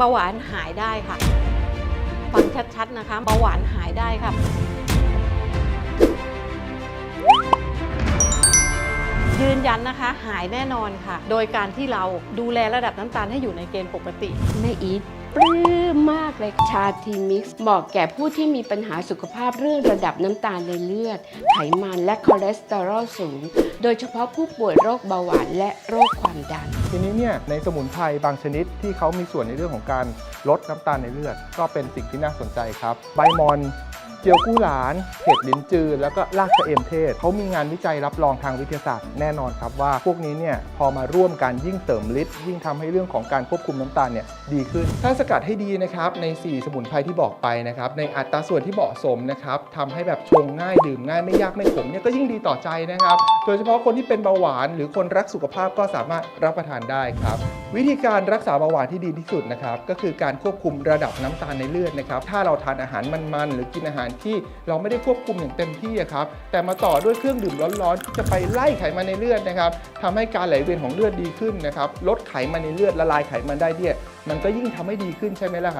เบาหวานหายได้ค่ะ ฟังชัดๆนะคะ เบาหวานหายได้ค่ะ ยืนยันนะคะ หายแน่นอนค่ะ โดยการที่เราดูแลระดับน้ำตาลให้อยู่ในเกณฑ์ปกติ แม่อีทปลื้มมากเลยชาทีมิกซ์เหมาะแก่ผู้ที่มีปัญหาสุขภาพเรื่องระดับน้ำตาลในเลือด ไขมันและคอเลสเตอรอลสูง โดยเฉพาะผู้ป่วยโรคเบาหวานและโรคความดัน ทีนี้เนี่ยในสมุนไพรบางชนิดที่เขามีส่วนในเรื่องของการลดน้ำตาลในเลือด ก็เป็นสิ่งที่น่าสนใจครับ ใบมอน เจียวกู้หลานเห็ดลิ้นจือ แล้วก็รากชะเอมเทศเขามีงานวิจัยรับรองทางวิทยาศาสตร์แน่นอนครับว่าพวกนี้เนี่ยพอมาร่วมกันยิ่งเสริมฤทธิ์ยิ่งทำให้เรื่องของการควบคุมน้ำตาลเนี่ยดีขึ้น ถ้าสกัดให้ดีนะครับใน 4 สมุนไพรที่บอกไปนะครับในอัตราส่วนที่เหมาะสมนะครับทำให้แบบชงง่ายดื่มง่ายไม่ยากไม่ขมเนี่ยก็ยิ่งดีต่อใจนะครับ โดยเฉพาะคนที่เป็นเบาหวาน หรือคนรักสุขภาพก็สามารถรับประทานได้ครับ วิธีการรักษาเบาหวานที่ดีที่สุดนะครับก็คือการควบคุมระดับน้ำตาลในเลือดนะครับถ้าเราทานอาหารมันๆหรือกินอาหารที่เราไม่ได้ควบคุมอย่างเต็มที่ครับแต่มาต่อด้วยเครื่องดื่มร้อนๆที่จะไปไล่ไขมันในเลือดนะครับทำให้การไหลเวียนของเลือดดีขึ้นนะครับลดไขมันในเลือดละลายไขมันได้เนี่ยมันก็ยิ่งทำให้ดีขึ้นใช่ไหมล่ะครับ